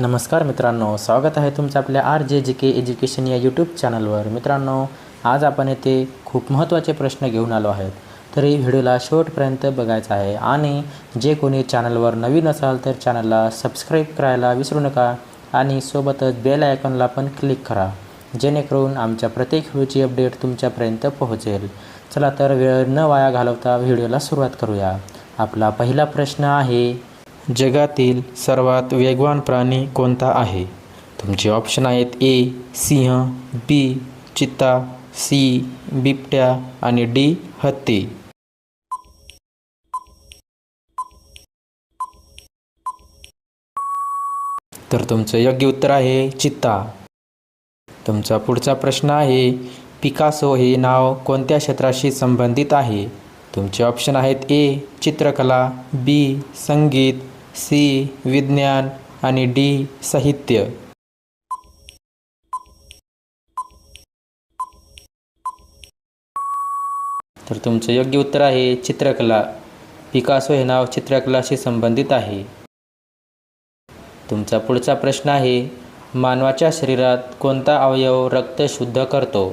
नमस्कार मित्रांनो स्वागत आहे तुमचं आपल्या आर जे जी के एज्युकेशन या यूट्यूब चॅनलवर मित्रांनो आज आपण येथे खूप महत्त्वाचे प्रश्न घेऊन आलो आहेत. तरी व्हिडिओला शेवटपर्यंत बघायचं आहे आणि जे कोणी चॅनलवर नवीन असाल तर चॅनलला सबस्क्राईब करायला विसरू नका आणि सोबतच बेल आयकॉनला पण क्लिक करा जेणेकरून आमच्या प्रत्येक व्हिडिओची अपडेट तुमच्यापर्यंत पोहोचेल. चला तर वेळ न वाया घालवता व्हिडिओला सुरुवात करूया. आपला पहिला प्रश्न आहे जगातील सर्वात वेगवान प्राणी कोणता आहे? तुमचे ऑप्शन आहेत ए सिंह बी चित्ता सी बिबट्या आणि डी हत्ती. तर तुमचं योग्य उत्तर आहे चित्ता तुमचा पुढचा प्रश्न आहे पिकासो हे नाव कोणत्या क्षेत्राशी संबंधित आहे? तुमचे ऑप्शन आहेत ए चित्रकला बी संगीत सी विज्ञान आणि डी साहित्य. तर तुमचं योग्य उत्तर आहे चित्रकला. पिकासो हे नाव चित्रकलाशी संबंधित आहे. तुमचा पुढचा प्रश्न आहे मानवाच्या शरीरात कोणता अवयव रक्त शुद्ध करतो?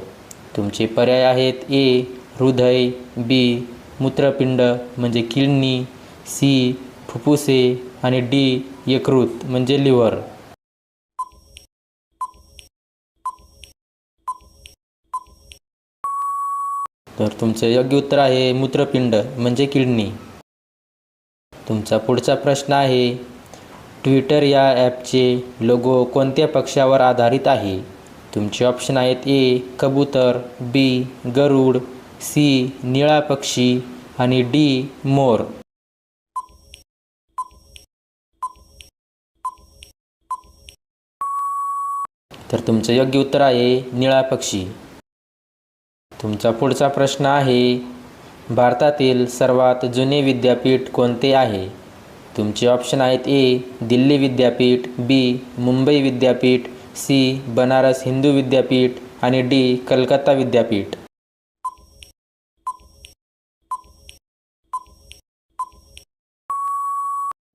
तुमचे पर्याय आहेत ए हृदय बी मूत्रपिंड म्हणजे किडनी सी फुफ्फुसे आणि डी यकृत म्हणजे लिव्हर. तर तुमचं योग्य उत्तर आहे मूत्रपिंड म्हणजे किडनी. तुमचा पुढचा प्रश्न आहे ट्विटर या ॲपचे लोगो कोणत्या पक्षावर आधारित आहे? तुमचे ऑप्शन आहेत ए कबूतर बी गरुड सी निळा पक्षी आणि डी मोर. तर तुमचं योग्य उत्तर आहे निळा पक्षी. तुमचा पुढचा प्रश्न आहे भारतातील सर्वात जुने विद्यापीठ कोणते आहे? तुमचे ऑप्शन आहेत ए दिल्ली विद्यापीठ बी मुंबई विद्यापीठ सी बनारस हिंदू विद्यापीठ आणि डी कलकत्ता विद्यापीठ.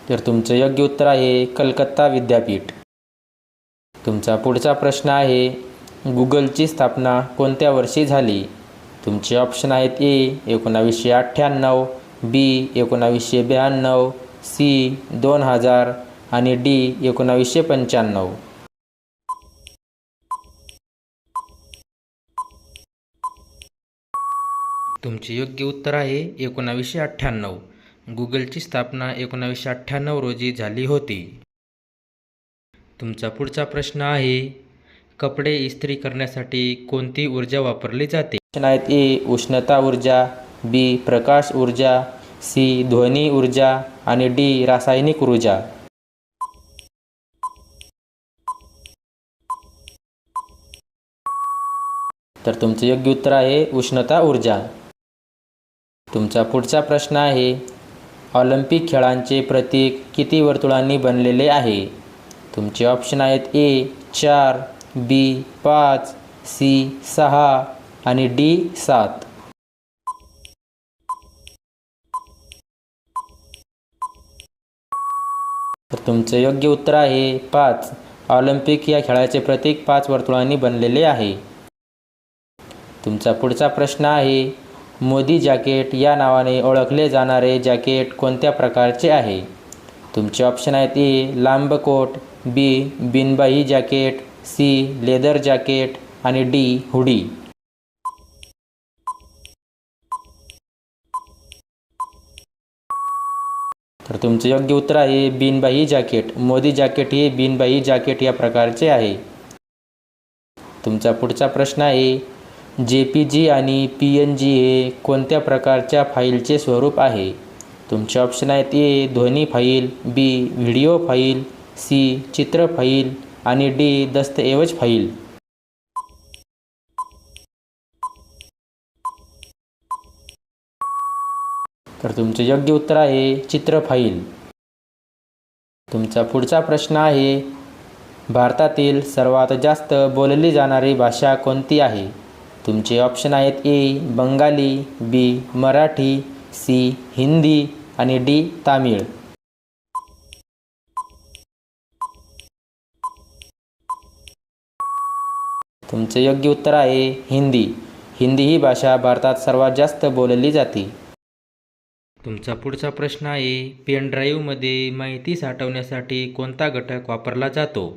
तर तुमचं योग्य उत्तर आहे कलकत्ता विद्यापीठ. तुमचा पुढचा प्रश्न आहे गुगलची स्थापना कोणत्या वर्षी झाली? तुमचे ऑप्शन आहेत ए एकोणावीसशे अठ्ठ्याण्णव बी एकोणावीसशे ब्याण्णव सी दोन हजार आणि डी एकोणावीसशे पंच्याण्णव. तुमचे योग्य उत्तर आहे एकोणावीसशे अठ्ठ्याण्णव. गुगलची स्थापना एकोणावीसशे अठ्ठ्याण्णव रोजी झाली होती. तुमचा पुढचा प्रश्न आहे कपडे इस्त्री करण्यासाठी कोणती ऊर्जा वापरली जाते? ऑप्शन आहेत ए उष्णता ऊर्जा बी प्रकाश ऊर्जा सी ध्वनी ऊर्जा आणि डी रासायनिक ऊर्जा. तर तुमचं योग्य उत्तर आहे उष्णता ऊर्जा. तुमचा पुढचा प्रश्न आहे ऑलिम्पिक खेळांचे प्रतीक किती वर्तुळांनी बनलेले आहे? तुमचे ऑप्शन आहेत ए चार बी पाच सी सहा आणि डी सात. तर तुमचं योग्य उत्तर आहे पाच. ऑलिम्पिक या खेळाचे प्रतीक पाच वर्तुळांनी बनलेले आहे. तुमचा पुढचा प्रश्न आहे मोदी जॅकेट या नावाने ओळखले जाणारे जॅकेट कोणत्या प्रकारचे आहे? तुमचे ऑप्शन आहेत ए लांब कोट बी बिनबाई जॅकेट सी लेदर जॅकेट आणि डी हुडी. तर तुमचं योग्य उत्तर आहे बिनबाई जॅकेट. मोदी जॅकेट हे बिनबाई जॅकेट या प्रकारचे आहे. तुमचा पुढचा प्रश्न आहे जे पी जी आणि पी एन जी हे कोणत्या प्रकारच्या फाईलचे स्वरूप आहे? तुमचे ऑप्शन आहेत ए ध्वनी file B video file C चित्र फाईल आणि डी दस्तऐवज फाईल. तर तुमचे योग्य उत्तर आहे चित्र फाईल. तुमचा पुढचा प्रश्न आहे भारतातील सर्वात जास्त बोलली जाणारी भाषा कोणती आहे? तुमचे ऑप्शन आहेत A Bengali B Marathi C Hindi आणि डी तामिळ. तुमचे योग्य उत्तर आहे हिंदी. हिंदी ही भाषा भारतात सर्वात जास्त बोलली जाते. तुमचा पुढचा प्रश्न आहे पेन ड्राईव्हमध्ये माहिती साठवण्यासाठी कोणता घटक वापरला जातो?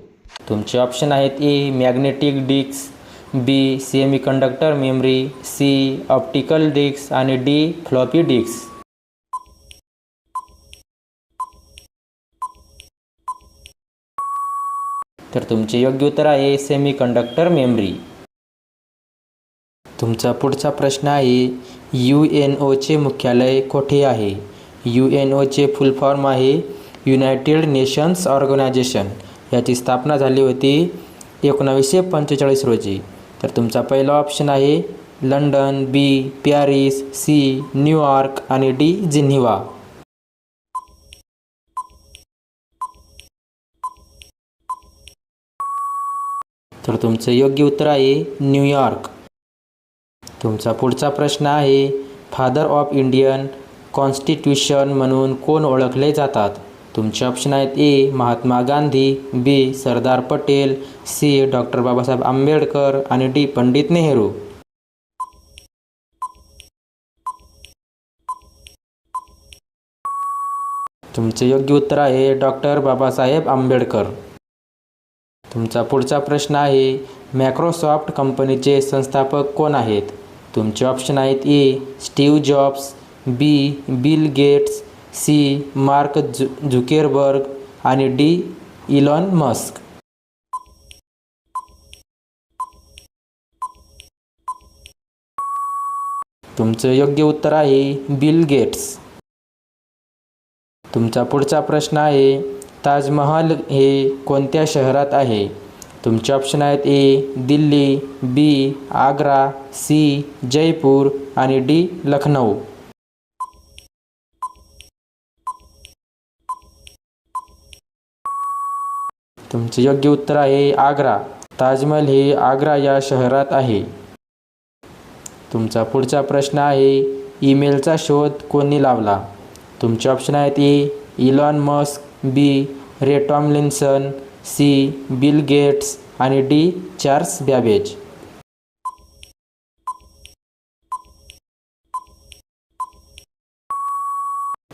तुमचे ऑप्शन आहेत A magnetic disk B semiconductor memory C optical disk आणि डी फ्लॉपी डिस्क तर तुमचे योग्य उत्तर आहे सेमी कंडक्टर मेमरी तुमचा पुढचा प्रश्न आहे यू एन ओचे मुख्यालय कोठे आहे? यू एन ओचे फुल फॉर्म आहे युनायटेड नेशन्स ऑर्गनायझेशन याची स्थापना झाली होती एकोणावीसशे पंचेचाळीस रोजी. तर तुमचा पहिला ऑप्शन आहे London B Paris C New York आणि डी जिन्हिवा तर तुमचं योग्य उत्तर आहे न्यूयॉर्क तुमचा पुढचा प्रश्न आहे फादर ऑफ इंडियन कॉन्स्टिट्यूशन म्हणून कोण ओळखले जातात? तुमचे ऑप्शन आहेत A Mahatma Gandhi B Sardar Patel C doctor Babasaheb Ambedkar आणि डी पंडित नेहरू. तुमचे योग्य उत्तर आहे डॉक्टर बाबासाहेब आंबेडकर. तुमचा पुढचा प्रश्न आहे मॅक्रोसॉफ्ट कंपनीचे संस्थापक कोण आहेत? तुमचे ऑप्शन आहेत A Steve Jobs B Bill Gates C Mark झु Zuckerberg आणि डी इलॉन मस्क. तुमचं योग्य उत्तर आहे बिल गेट्स. तुमचा पुढचा प्रश्न आहे ताजमहाल हे कोणत्या शहरात आहे? तुमचे ऑप्शन आहेत A Delhi B Agra C Jaipur आणि डी लखनौ तुमचे योग्य उत्तर आहे आग्रा. ताजमहल हे आग्रा या शहरात आहे. तुमचा पुढचा प्रश्न आहे ईमेलचा शोध कोणी लावला? तुमचे ऑप्शन आहेत A Elon Musk. B. Ray. Tomlinson C. Bill Gates आणि डी. Charles Babbage.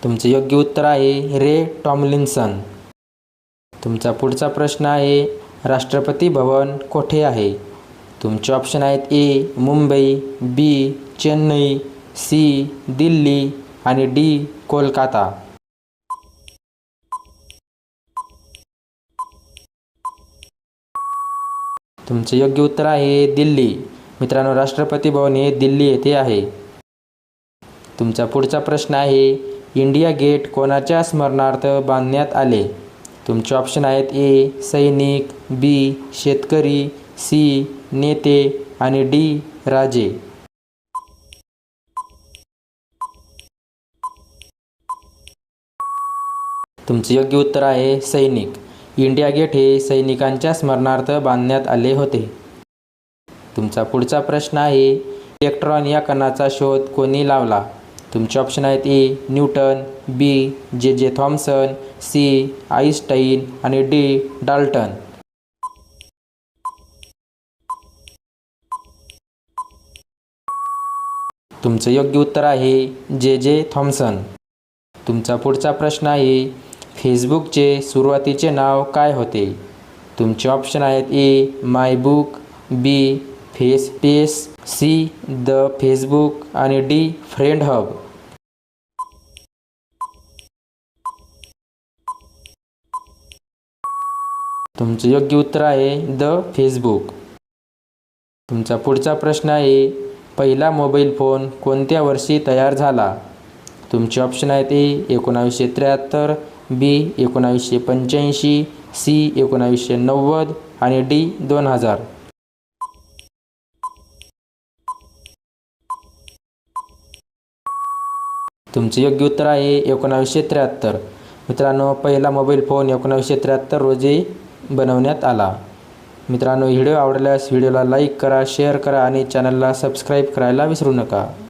तुमचे योग्य उत्तर आहे रे. टॉमलिन्सन. तुमचा पुढचा प्रश्न आहे राष्ट्रपती भवन कोठे आहे? तुमचे ऑप्शन आहेत A. Mumbai B. Chennai C. Delhi आणि डी. कोलकाता. तुमचे योग्य उत्तर आहे दिल्ली. मित्रांनो राष्ट्रपती भवन हे दिल्ली येथे आहे. तुमचा पुढचा प्रश्न आहे इंडिया गेट कोणाच्या स्मरणार्थ बांधण्यात आले? तुमचे ऑप्शन आहेत ए सैनिक बी शेतकरी सी नेते आणि डी राजे. तुमचे योग्य उत्तर आहे सैनिक. इंडिया गेट हे सैनिकांच्या स्मरणार्थ बांधण्यात आले होते. तुमचा पुढचा प्रश्न आहे इलेक्ट्रॉन या कणाचा शोध कोणी लावला? तुमचे ऑप्शन आहेत A Newton B J J Thomson C आईस्टाईन आणि डी डाल्टन. तुमचं योग्य उत्तर आहे जे जे थॉम्सन तुमचा पुढचा प्रश्न आहे फेसबुकचे सुरुवातीचे नाव काय होते? तुमचे ऑप्शन आहेत A My Book B Face Pace C The Facebook आणि डी फ्रेंड हब. तुमचं योग्य उत्तर आहे द फेसबुक. तुमचा पुढचा प्रश्न आहे पहिला मोबाईल फोन कोणत्या वर्षी तयार झाला? तुमचे ऑप्शन आहेत ए एकोणावीसशे त्र्याहत्तर बी एकोणावीसशे पंच्याऐंशी सी एकोणावीसशे नव्वद आणि डी दोन हजार. तुमचे योग्य उत्तर आहे एकोणावीसशे त्र्याहत्तर. मित्रांनो पहिला मोबाईल फोन एकोणावीसशे त्र्याहत्तर रोजी बनवण्यात आला. मित्रांनो व्हिडिओ आवडल्यास व्हिडिओला लाईक करा शेअर करा आणि चॅनलला सबस्क्राईब करायला विसरू नका.